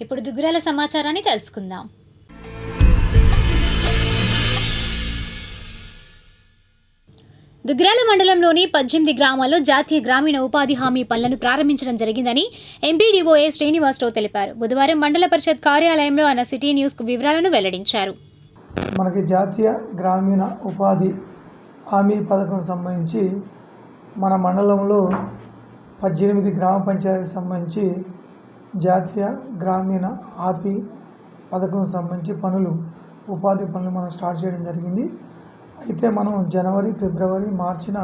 ఇప్పుడు దుగ్గురాల సమాచారాన్ని తెలుసుకుందాం. దుగ్గిరాల మండలంలోని పద్దెనిమిది గ్రామాల్లో జాతీయ గ్రామీణ ఉపాధి హామీ పనులను ప్రారంభించడం జరిగిందని ఎంపీడీఓఏ శ్రీనివాసరావు తెలిపారు. బుధవారం మండల పరిషత్ కార్యాలయంలో ఆయన సిటీ న్యూస్కు వివరాలను వెల్లడించారు. మనకి జాతీయ గ్రామీణ ఉపాధి హామీ పథకం సంబంధించి మన మండలంలో పద్దెనిమిది గ్రామ పంచాయతీకి సంబంధించి జాతీయ గ్రామీణ ఆపి పథకం సంబంధించి పనులు ఉపాధి పనులు మనం స్టార్ట్ చేయడం జరిగింది. అయితే మనం జనవరి ఫిబ్రవరి మార్చిన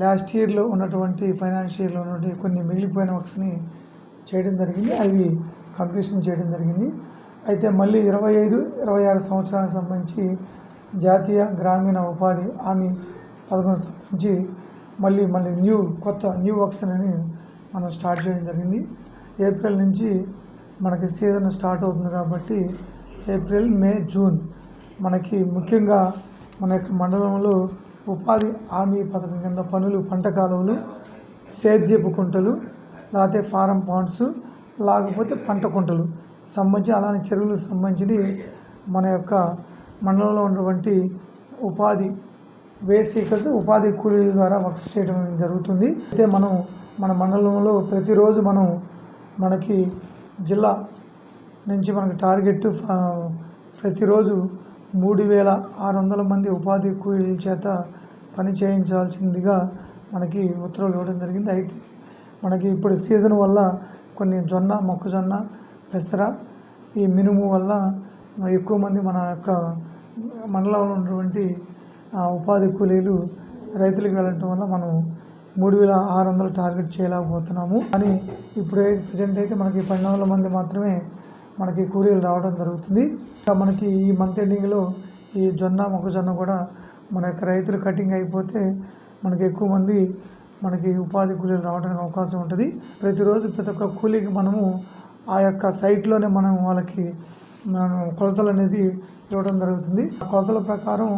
లాస్ట్ ఇయర్లో ఉన్నటువంటి ఫైనాన్షియల్ ఇయర్లో ఉన్నటువంటి కొన్ని మిగిలిపోయిన వర్క్స్ని చేయడం జరిగింది. అవి కంప్లీషన్ చేయడం జరిగింది. అయితే మళ్ళీ ఇరవై ఐదు ఇరవై ఆరు సంవత్సరాలకు సంబంధించి జాతీయ గ్రామీణ ఉపాధి హామీ పథకం సంబంధించి మళ్ళీ మళ్ళీ న్యూ కొత్త న్యూ వర్క్స్ అని మనం స్టార్ట్ చేయడం జరిగింది. ఏప్రిల్ నుంచి మనకి సీజన్ స్టార్ట్ అవుతుంది కాబట్టి ఏప్రిల్ మే జూన్ మనకి ముఖ్యంగా మన యొక్క మండలంలో ఉపాధి హామీ పథకం కింద పనులు పంట కాలువలు సేద్యపు కుంటలు లేకపోతే ఫారం పాండ్స్ లేకపోతే పంట కుంటలు సంబంధించి అలానే చెరువులకు సంబంధించి మన యొక్క మండలంలో ఉన్నటువంటి ఉపాధి వేసీకర్స్ ఉపాధి కూలీల ద్వారా వర్క్స్ చేయడం జరుగుతుంది. అయితే మనం మన మండలంలో ప్రతిరోజు మనం మనకి జిల్లా నుంచి మనకి టార్గెట్ ప్రతిరోజు మూడు వేల ఆరు వందల మంది ఉపాధి కూలీల చేత పని చేయించాల్సిందిగా మనకి ఉత్తర్వులు ఇవ్వడం జరిగింది. అయితే మనకి ఇప్పుడు సీజన్ వల్ల కొన్ని జొన్న మొక్కజొన్న పెసర ఈ మినుము వల్ల ఎక్కువ మంది మన యొక్క మండలంలో ఉన్నటువంటి ఉపాధి కూలీలు రైతులకు వెళ్ళటం వల్ల మనం మూడు వేల ఆరు వందలు టార్గెట్ చేయలేకపోతున్నాము. కానీ ఇప్పుడు అయితే ప్రజెంట్ అయితే మనకి పన్నెండు వందల మంది మాత్రమే మనకి కూలీలు రావడం జరుగుతుంది. ఇంకా మనకి ఈ మంత్ ఎండింగ్లో ఈ జొన్న మొక్కజొన్న కూడా మన యొక్క రైతులు కటింగ్ అయిపోతే మనకి ఎక్కువ మంది మనకి ఉపాధి కూలీలు రావడానికి అవకాశం ఉంటుంది. ప్రతిరోజు ప్రతి ఒక్క కూలీకి మనము ఆ యొక్క సైట్లోనే మనం వాళ్ళకి మనం కొలతలు అనేది ఇవ్వడం జరుగుతుంది. ఆ కొలతల ప్రకారం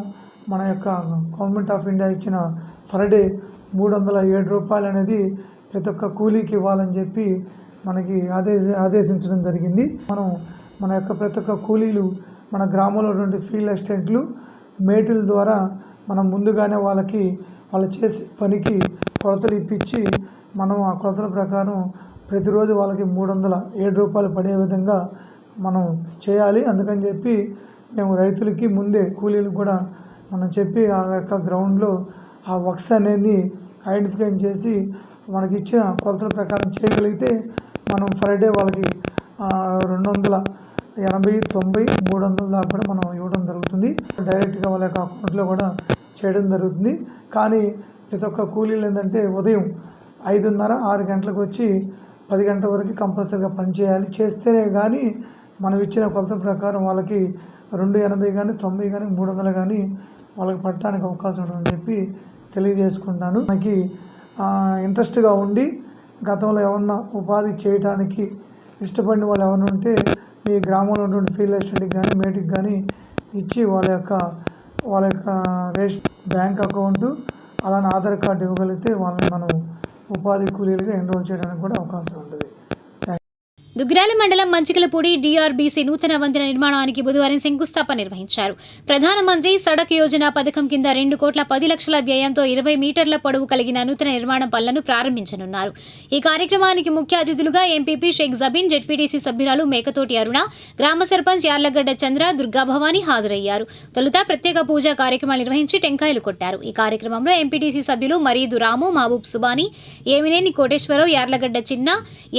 మన యొక్క గవర్నమెంట్ ఆఫ్ ఇండియా ఇచ్చిన పర్ డే మూడు వందల ఏడు రూపాయలు అనేది ప్రతి ఒక్క కూలీకి ఇవ్వాలని చెప్పి మనకి ఆదేశ ఆదేశించడం జరిగింది. మనం మన యొక్క ప్రతి ఒక్క కూలీలు మన గ్రామంలో ఉన్నటువంటి ఫీల్డ్ అసిస్టెంట్లు మేటుల ద్వారా మనం ముందుగానే వాళ్ళకి వాళ్ళు చేసే పనికి కొలతలు ఇప్పించి మనం ఆ కొలతల ప్రకారం ప్రతిరోజు వాళ్ళకి మూడు వందల ఏడు రూపాయలు పడే విధంగా మనం చేయాలి. అందుకని చెప్పి మేము రైతులకి ముందే కూలీలకు కూడా మనం చెప్పి ఆ యొక్క గ్రౌండ్లో ఆ వక్స్ అనేది ఐడెంటిఫికేషన్ చేసి మనకి ఇచ్చిన కొలతల ప్రకారం చేయగలిగితే మనం ఫ్రైడే వాళ్ళకి రెండు వందల ఎనభై తొంభై మూడు వందల దాకా కూడా మనం ఇవ్వడం జరుగుతుంది. డైరెక్ట్గా వాళ్ళ యొక్క అకౌంట్లో కూడా చేయడం జరుగుతుంది. కానీ ప్రతి ఒక్క కూలీలు ఏంటంటే ఉదయం ఐదున్నర ఆరు గంటలకు వచ్చి పది గంటల వరకు కంపల్సరీగా పనిచేయాలి చేస్తేనే కానీ మనం ఇచ్చిన కొలత ప్రకారం వాళ్ళకి రెండు ఎనభై కానీ తొంభై కానీ మూడు వందలు కానీ వాళ్ళకి పట్టడానికి అవకాశం ఉంటుందని చెప్పి తెలియజేసుకుంటాను. మనకి ఇంట్రెస్ట్గా ఉండి గతంలో ఏమన్నా ఉపాధి చేయడానికి ఇష్టపడిన వాళ్ళు ఎవరైనా ఉంటే మీ గ్రామంలో ఉన్నటువంటి ఫీల్డ్ అసిస్టెంట్కి కానీ మేటికి కానీ ఇచ్చి వాళ్ళ యొక్క వాళ్ళ యొక్క రేష్ బ్యాంక్ అకౌంటు అలానే ఆధార్ కార్డు ఇవ్వగలిగితే వాళ్ళని మనం ఉపాధి కూలీలుగా ఎన్రోల్ చేయడానికి కూడా అవకాశం ఉంటుంది. దుగ్గిరాల మండలం మంచికలపూడి డిఆర్బీసీ నూతన వంతెన నిర్మాణానికి బుధవారం శంకుస్థాపన నిర్వహించారు. ప్రధానమంత్రి సడక్ యోజన పథకం కింద రెండు కోట్ల పది లక్షల వ్యయంతో ఇరవై మీటర్ల పొడవు కలిగిన నూతన నిర్మాణం పనులను ప్రారంభించనున్నారు. ఈ కార్యక్రమానికి ముఖ్య అతిథులుగా ఎంపీపీ షేక్ జబీన్ జెడ్పీటీసీ సభ్యురాలు మేకతోటి అరుణ గ్రామ సర్పంచ్ యార్లగడ్డ చంద్ర దుర్గాభవాని హాజరయ్యారు. తొలుత ప్రత్యేక పూజా కార్యక్రమాలు నిర్వహించి టెంకాయలు కొట్టారు. ఈ కార్యక్రమంలో ఎంపీటీసీ సభ్యులు మరీదు రాము మహబూబ్ సుబాని ఏమినేని కోటేశ్వరరావు యార్లగడ్డ చిన్న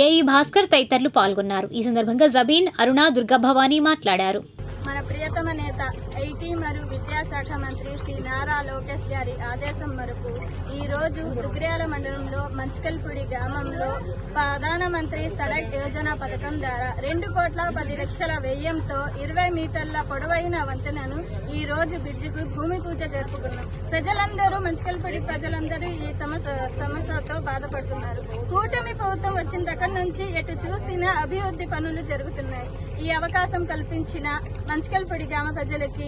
ఏఈ భాస్కర్ తదితరులు పాల్గొన్నారు. పాల్గొన్నారు. ఈ సందర్భంగా జబీన్ అరుణ దుర్గా భవానీ మాట్లాడారు. మన ప్రియతమ నేత ఐటీ మరియు విద్యాశాఖ మంత్రి శ్రీ నారా లోకేష్ గారి ఆదేశం మేరకు ఈ రోజు దుగ్ర్యాల మండలంలో మంచికల్పూడి గ్రామంలో ప్రధానమంత్రి సడక్ యోజన పథకం ద్వారా రెండు కోట్ల పది లక్షల వ్యయంతో ఇరవై మీటర్ల పొడవైన వంతెనను ఈ రోజు బ్రిడ్జికు భూమి పూజ జరుపుకున్నాం. ప్రజలందరూ మంచికల్పూడి ప్రజలందరూ ఈ సమస్య సమస్యతో బాధపడుతున్నారు. కూటమి ప్రభుత్వం వచ్చిన దగ్గర నుంచి ఎటు చూసినా అభివృద్ధి పనులు జరుగుతున్నాయి. ఈ అవకాశం కల్పించిన మంచికల్పూడి గ్రామ ప్రజలకి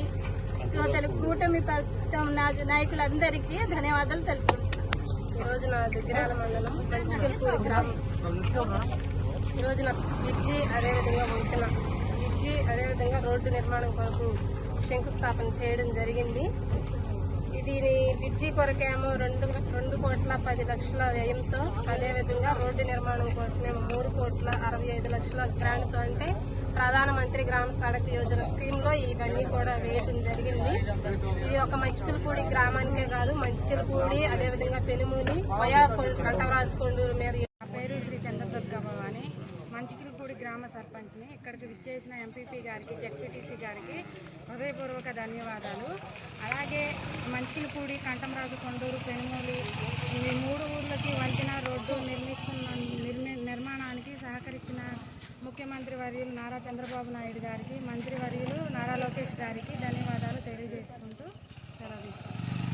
తెలుగు కూటమి ప్రభుత్వం నా- నాయకులందరికీ ధన్యవాదాలు తెలుపుతున్నాను ఈరోజు రోజు నా దగ్గర మండలం మంచికల్పూడి గ్రామం. ఈరోజు నా మిర్చి అదేవిధంగా వంతెన మిర్చి అదేవిధంగా రోడ్డు నిర్మాణం కొరకు శంకుస్థాపన చేయడం జరిగింది. దీని బ్రిడ్జి కొరకేమో రెండు రెండు కోట్ల పది లక్షల వ్యయంతో అదేవిధంగా రోడ్డు నిర్మాణం కోసమేమో మూడు కోట్ల అరవై ఐదు లక్షల గ్రాంట్తో అంటే ప్రధానమంత్రి గ్రామ సడక్ యోజన స్కీమ్లో ఇవన్నీ కూడా వేయడం జరిగింది. ఇది ఒక మంచికలపూడి గ్రామానికే కాదు మంచికలపూడి అదేవిధంగా పెనుమూలి వయా కంటవరాజు కొండూరు మీద పేరు శ్రీ చంద్రదుర్గమ్మ అని మంచికిల్పూడి గ్రామ సర్పంచ్ని ఇక్కడికి విచ్చేసిన ఎంపీపీ గారికి జెడ్పీటీసీ గారికి హృదయపూర్వక ధన్యవాదాలు. అలాగే మంచికిలిపూడి కంటమరాజు కొండూరు పెనుమూలి ఈ మూడు ఊర్లకి వంచిన రోడ్డు ముఖ్యమంత్రి వర్యులు నారా చంద్రబాబు నాయుడు గారికి మంత్రి వర్యులు నారా లోకేష్ గారికి ధన్యవాదాలు తెలియజేసుకుంటున్నాను.